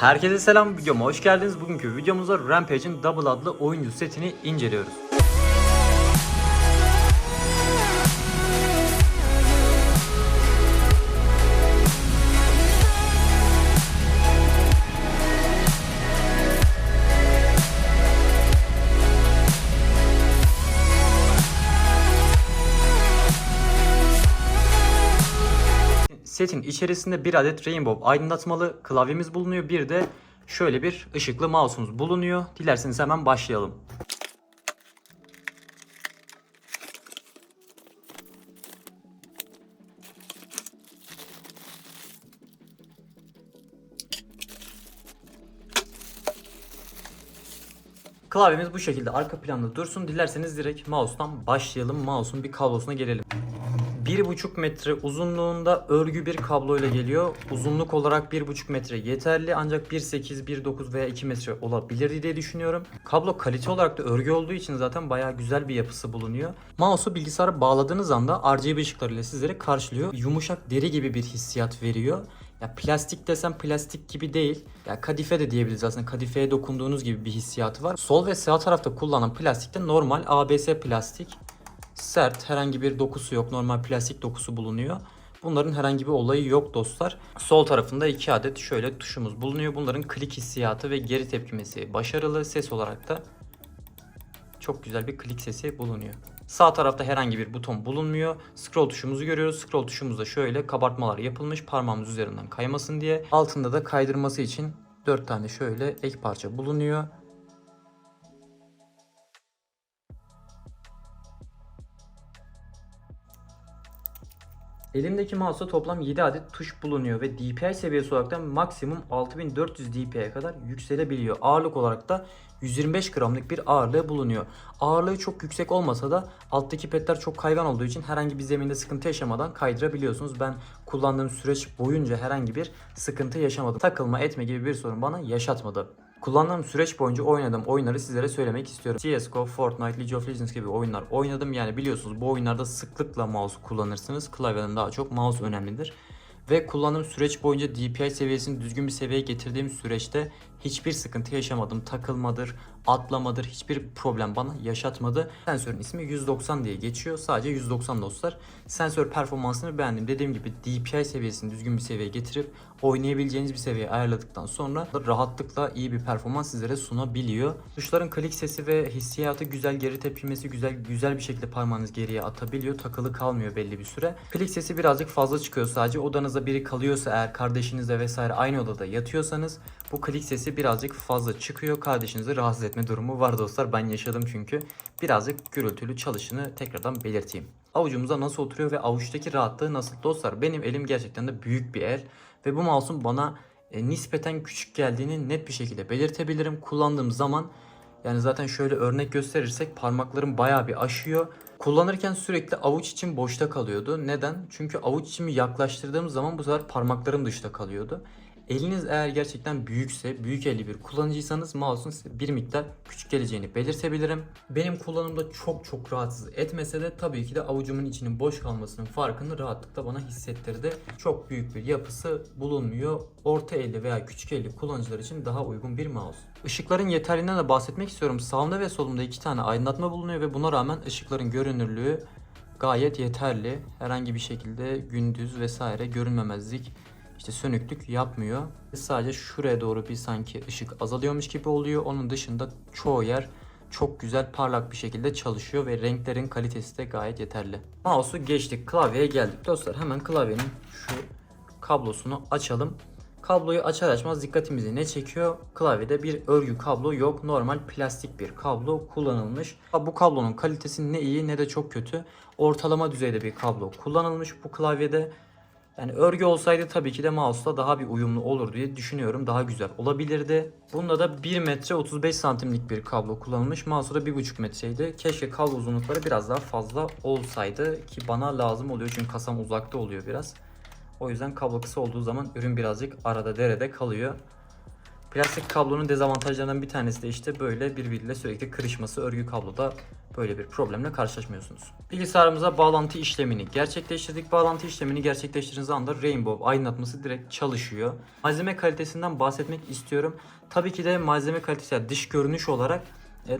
Herkese selam videoma hoş geldiniz. Bugünkü videomuzda Rampage'in Double adlı oyuncu setini inceliyoruz. Setin içerisinde bir adet Rainbow aydınlatmalı klavyemiz bulunuyor. Bir de şöyle bir ışıklı mouse'umuz bulunuyor. Dilerseniz hemen başlayalım. Klavyemiz bu şekilde arka planda dursun. Dilerseniz direkt mouse'tan başlayalım. Mouse'un bir kablosuna gelelim. 1,5 metre uzunluğunda örgü bir kabloyla geliyor. Uzunluk olarak 1,5 metre yeterli ancak 1,8, 1,9 veya 2 metre olabilir diye düşünüyorum. Kablo kalite olarak da örgü olduğu için zaten bayağı güzel bir yapısı bulunuyor. Mouse'u bilgisayara bağladığınız anda RGB ışıklarıyla sizleri karşılıyor. Yumuşak deri gibi bir hissiyat veriyor. Ya plastik desem plastik gibi değil. Ya kadife de diyebiliriz aslında. Kadifeye dokunduğunuz gibi bir hissiyatı var. Sol ve sağ tarafta kullanılan plastik de normal ABS plastik sert herhangi bir dokusu yok. Normal plastik dokusu bulunuyor. Bunların herhangi bir olayı yok dostlar. Sol tarafında iki adet şöyle tuşumuz bulunuyor. Bunların klik hissiyatı ve geri tepkimesi başarılı. Ses olarak da çok güzel bir klik sesi bulunuyor. Sağ tarafta herhangi bir buton bulunmuyor. Scroll tuşumuzu görüyoruz. Scroll tuşumuzda şöyle kabartmalar yapılmış parmağımız üzerinden kaymasın diye. Altında da kaydırması için 4 tane şöyle ek parça bulunuyor. Elimdeki mouse'da toplam 7 adet tuş bulunuyor ve DPI seviyesi olarak da maksimum 6400 DPI'ye kadar yükselebiliyor. Ağırlık olarak da 125 gramlık bir ağırlığı bulunuyor. Ağırlığı çok yüksek olmasa da alttaki petler çok kaygan olduğu için herhangi bir zeminde sıkıntı yaşamadan kaydırabiliyorsunuz. Ben kullandığım süreç boyunca herhangi bir sıkıntı yaşamadım. Takılma etme gibi bir sorun bana yaşatmadı. Kullandığım süreç boyunca oynadığım oyunları sizlere söylemek istiyorum. CSGO, Fortnite, League of Legends gibi oyunlar oynadım. Yani biliyorsunuz bu oyunlarda sıklıkla mouse kullanırsınız. Klavyeden daha çok mouse önemlidir. Ve kullandığım süreç boyunca DPI seviyesini düzgün bir seviyeye getirdiğim süreçte hiçbir sıkıntı yaşamadım. Takılmadır, atlamadır hiçbir problem bana yaşatmadı. Sensörün ismi 190 diye geçiyor. Sadece 190 dostlar. Sensör performansını beğendim. Dediğim gibi DPI seviyesini düzgün bir seviyeye getirip oynayabileceğiniz bir seviyeye ayarladıktan sonra rahatlıkla iyi bir performans sizlere sunabiliyor. Tuşların klik sesi ve hissiyatı güzel, geri tepkimesi güzel, güzel bir şekilde parmağınız geriye atabiliyor. Takılı kalmıyor belli bir süre. Klik sesi birazcık fazla çıkıyor sadece. Odanızda biri kalıyorsa eğer kardeşinizle vesaire aynı odada yatıyorsanız bu klik sesi birazcık fazla çıkıyor. Kardeşinizi rahatsız etme durumu var dostlar. Ben yaşadım çünkü. Birazcık gürültülü çalışını tekrardan belirteyim. Avucumuza nasıl oturuyor ve avuçtaki rahatlığı nasıl dostlar? Benim elim gerçekten de büyük bir el ve bu mouse'un bana e, nispeten küçük geldiğini net bir şekilde belirtebilirim. Kullandığım zaman yani zaten şöyle örnek gösterirsek parmaklarım bayağı bir aşıyor. Kullanırken sürekli avuç için boşta kalıyordu. Neden? Çünkü avuç içimi yaklaştırdığım zaman bu sefer parmaklarım dışta kalıyordu. Eliniz eğer gerçekten büyükse, büyük elli bir kullanıcıysanız mouse'un bir miktar küçük geleceğini belirtebilirim. Benim kullanımda çok çok rahatsız etmese de tabii ki de avucumun içinin boş kalmasının farkını rahatlıkla bana hissettirdi. Çok büyük bir yapısı bulunmuyor. Orta elli veya küçük elli kullanıcılar için daha uygun bir mouse. Işıkların yeterliğinden de bahsetmek istiyorum. Sağımda ve solumda iki tane aydınlatma bulunuyor ve buna rağmen ışıkların görünürlüğü gayet yeterli. Herhangi bir şekilde gündüz vesaire görünmemezlik işte sönüklük yapmıyor. Sadece şuraya doğru bir sanki ışık azalıyormuş gibi oluyor. Onun dışında çoğu yer çok güzel parlak bir şekilde çalışıyor ve renklerin kalitesi de gayet yeterli. Mouse'u geçtik klavyeye geldik. Dostlar hemen klavyenin şu kablosunu açalım. Kabloyu açar açmaz dikkatimizi ne çekiyor? Klavyede bir örgü kablo yok. Normal plastik bir kablo kullanılmış. Bu kablonun kalitesi ne iyi ne de çok kötü. Ortalama düzeyde bir kablo kullanılmış bu klavyede. Yani örgü olsaydı tabii ki de mouse'la daha bir uyumlu olur diye düşünüyorum. Daha güzel olabilirdi. Bunda da 1 metre 35 santimlik bir kablo kullanılmış. Mouse'da da 1,5 metreydi. Keşke kablo uzunlukları biraz daha fazla olsaydı ki bana lazım oluyor çünkü kasam uzakta oluyor biraz. O yüzden kablo kısa olduğu zaman ürün birazcık arada derede kalıyor. Plastik kablonun dezavantajlarından bir tanesi de işte böyle birbiriyle sürekli kırışması. Örgü kabloda böyle bir problemle karşılaşmıyorsunuz. Bilgisayarımıza bağlantı işlemini gerçekleştirdik. Bağlantı işlemini gerçekleştirdiğiniz anda Rainbow aydınlatması direkt çalışıyor. Malzeme kalitesinden bahsetmek istiyorum. Tabii ki de malzeme kalitesi yani dış görünüş olarak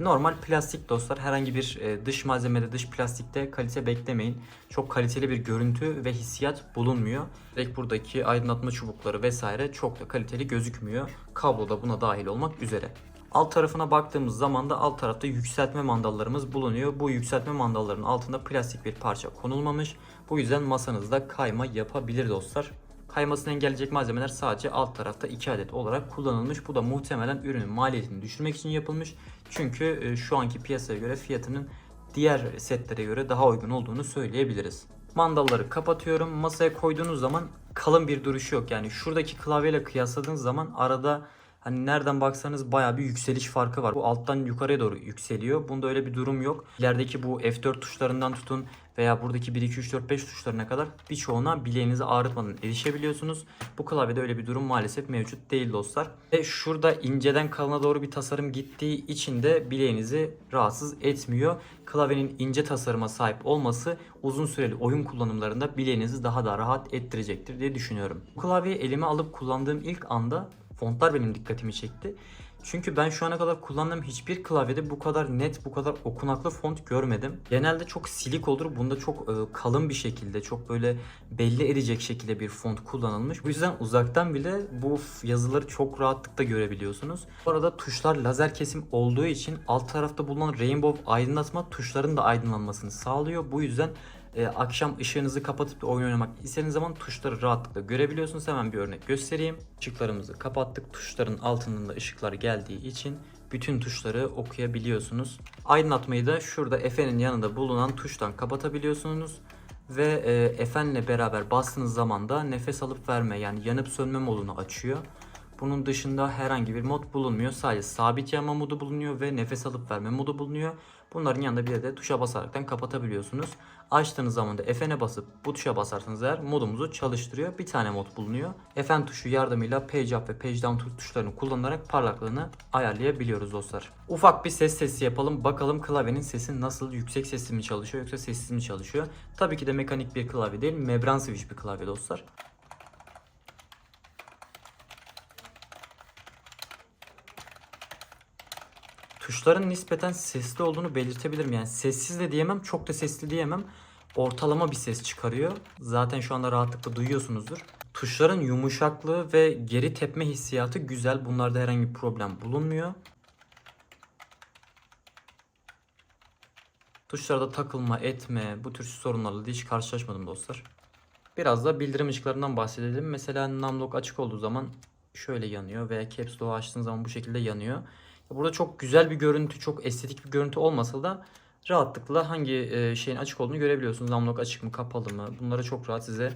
normal plastik dostlar. Herhangi bir e, dış malzemede, dış plastikte kalite beklemeyin. Çok kaliteli bir görüntü ve hissiyat bulunmuyor. Direkt buradaki aydınlatma çubukları vesaire çok da kaliteli gözükmüyor. Kablo da buna dahil olmak üzere. Alt tarafına baktığımız zaman da alt tarafta yükseltme mandallarımız bulunuyor. Bu yükseltme mandalların altında plastik bir parça konulmamış. Bu yüzden masanızda kayma yapabilir dostlar. Kaymasını engelleyecek malzemeler sadece alt tarafta 2 adet olarak kullanılmış. Bu da muhtemelen ürünün maliyetini düşürmek için yapılmış. Çünkü e, şu anki piyasaya göre fiyatının diğer setlere göre daha uygun olduğunu söyleyebiliriz. Mandalları kapatıyorum. Masaya koyduğunuz zaman kalın bir duruşu yok. Yani şuradaki klavyeyle kıyasladığınız zaman arada Hani nereden baksanız baya bir yükseliş farkı var. Bu alttan yukarıya doğru yükseliyor. Bunda öyle bir durum yok. İlerideki bu F4 tuşlarından tutun veya buradaki 1, 2, 3, 4, 5 tuşlarına kadar birçoğuna bileğinizi ağrıtmadan erişebiliyorsunuz. Bu klavyede öyle bir durum maalesef mevcut değil dostlar. Ve şurada inceden kalına doğru bir tasarım gittiği için de bileğinizi rahatsız etmiyor. Klavyenin ince tasarıma sahip olması uzun süreli oyun kullanımlarında bileğinizi daha da rahat ettirecektir diye düşünüyorum. Bu klavyeyi elime alıp kullandığım ilk anda fontlar benim dikkatimi çekti. Çünkü ben şu ana kadar kullandığım hiçbir klavyede bu kadar net, bu kadar okunaklı font görmedim. Genelde çok silik olur. Bunda çok e, kalın bir şekilde, çok böyle belli edecek şekilde bir font kullanılmış. Bu yüzden uzaktan bile bu yazıları çok rahatlıkla görebiliyorsunuz. Bu arada tuşlar lazer kesim olduğu için alt tarafta bulunan rainbow aydınlatma tuşların da aydınlanmasını sağlıyor. Bu yüzden e, akşam ışığınızı kapatıp da oyun oynamak istediğiniz zaman tuşları rahatlıkla görebiliyorsunuz. Hemen bir örnek göstereyim. Işıklarımızı kapattık. Tuşların altından da ışıklar geldiği için bütün tuşları okuyabiliyorsunuz. Aydınlatmayı da şurada F'nin yanında bulunan tuştan kapatabiliyorsunuz. Ve e, F'nle beraber bastığınız zaman da nefes alıp verme yani yanıp sönme modunu açıyor. Bunun dışında herhangi bir mod bulunmuyor. Sadece sabit yanma modu bulunuyor ve nefes alıp verme modu bulunuyor. Bunların yanında bir de tuşa basaraktan kapatabiliyorsunuz. Açtığınız zaman da F'ne basıp bu tuşa basarsanız eğer modumuzu çalıştırıyor. Bir tane mod bulunuyor. Fn tuşu yardımıyla Page Up ve Page Down tuşlarını kullanarak parlaklığını ayarlayabiliyoruz dostlar. Ufak bir ses testi yapalım. Bakalım klavyenin sesi nasıl yüksek sesli mi çalışıyor yoksa sessiz mi çalışıyor. Tabii ki de mekanik bir klavye değil. Membran switch bir klavye dostlar. Tuşların nispeten sesli olduğunu belirtebilirim. Yani sessiz de diyemem, çok da sesli diyemem. Ortalama bir ses çıkarıyor. Zaten şu anda rahatlıkla duyuyorsunuzdur. Tuşların yumuşaklığı ve geri tepme hissiyatı güzel. Bunlarda herhangi bir problem bulunmuyor. Tuşlarda takılma, etme, bu tür sorunlarla hiç karşılaşmadım dostlar. Biraz da bildirim ışıklarından bahsedelim. Mesela numlock açık olduğu zaman şöyle yanıyor veya caps lock'u açtığın zaman bu şekilde yanıyor. Burada çok güzel bir görüntü, çok estetik bir görüntü olmasa da rahatlıkla hangi e, şeyin açık olduğunu görebiliyorsunuz. Numlock açık mı, kapalı mı? Bunları çok rahat size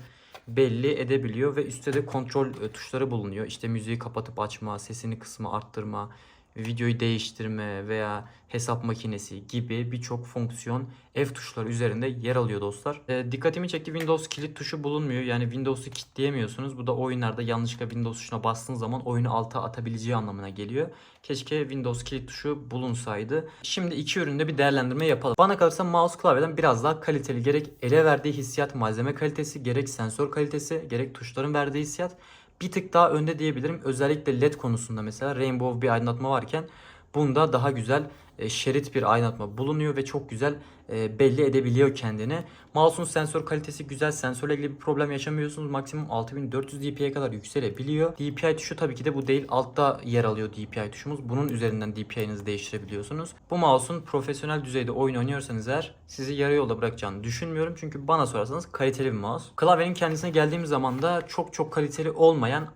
belli edebiliyor ve üstte de kontrol e, tuşları bulunuyor. İşte müziği kapatıp açma, sesini kısma, arttırma, videoyu değiştirme veya hesap makinesi gibi birçok fonksiyon F tuşları üzerinde yer alıyor dostlar. E, dikkatimi çekti Windows kilit tuşu bulunmuyor. Yani Windows'u kilitleyemiyorsunuz. Bu da oyunlarda yanlışlıkla Windows tuşuna bastığınız zaman oyunu alta atabileceği anlamına geliyor. Keşke Windows kilit tuşu bulunsaydı. Şimdi iki üründe bir değerlendirme yapalım. Bana kalırsa mouse klavyeden biraz daha kaliteli. Gerek ele verdiği hissiyat malzeme kalitesi, gerek sensör kalitesi, gerek tuşların verdiği hissiyat bir tık daha önde diyebilirim. Özellikle LED konusunda mesela Rainbow bir aydınlatma varken bunda daha güzel e, şerit bir aydınlatma bulunuyor ve çok güzel e, belli edebiliyor kendini. Mouse'un sensör kalitesi güzel. Sensörle ilgili bir problem yaşamıyorsunuz. Maksimum 6400 dpi'ye kadar yükselebiliyor. DPI tuşu tabii ki de bu değil. Altta yer alıyor DPI tuşumuz. Bunun üzerinden DPI'nizi değiştirebiliyorsunuz. Bu mouse'un profesyonel düzeyde oyun oynuyorsanız eğer sizi yarı yolda bırakacağını düşünmüyorum. Çünkü bana sorarsanız kaliteli bir mouse. Klavyenin kendisine geldiğimiz zaman da çok çok kaliteli olmayan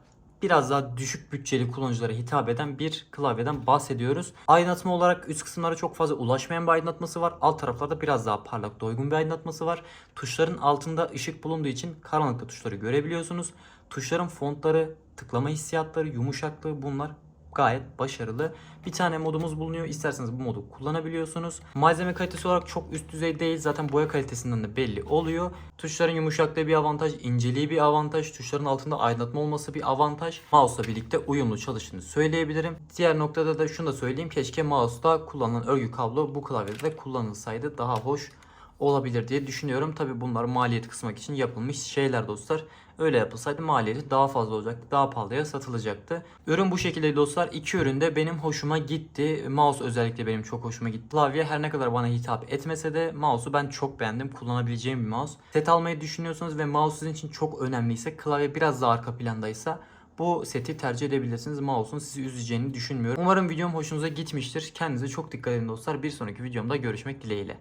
biraz daha düşük bütçeli kullanıcılara hitap eden bir klavyeden bahsediyoruz. Aydınlatma olarak üst kısımlara çok fazla ulaşmayan bir aydınlatması var. Alt taraflarda biraz daha parlak doygun bir aydınlatması var. Tuşların altında ışık bulunduğu için karanlıkta tuşları görebiliyorsunuz. Tuşların fontları, tıklama hissiyatları, yumuşaklığı bunlar gayet başarılı. Bir tane modumuz bulunuyor. İsterseniz bu modu kullanabiliyorsunuz. Malzeme kalitesi olarak çok üst düzey değil. Zaten boya kalitesinden de belli oluyor. Tuşların yumuşaklığı bir avantaj, inceliği bir avantaj, tuşların altında aydınlatma olması bir avantaj. Mouse'la birlikte uyumlu çalıştığını söyleyebilirim. Diğer noktada da şunu da söyleyeyim. Keşke mouse'da kullanılan örgü kablo bu klavyede de kullanılsaydı daha hoş olabilir diye düşünüyorum. Tabi bunlar maliyet kısmak için yapılmış şeyler dostlar. Öyle yapılsaydı maliyeti daha fazla olacaktı. Daha pahalıya satılacaktı. Ürün bu şekilde dostlar. İki ürün de benim hoşuma gitti. Mouse özellikle benim çok hoşuma gitti. Klavye her ne kadar bana hitap etmese de mouse'u ben çok beğendim. Kullanabileceğim bir mouse. Set almayı düşünüyorsanız ve mouse sizin için çok önemliyse klavye biraz daha arka plandaysa bu seti tercih edebilirsiniz. Mouse'un sizi üzeceğini düşünmüyorum. Umarım videom hoşunuza gitmiştir. Kendinize çok dikkat edin dostlar. Bir sonraki videomda görüşmek dileğiyle.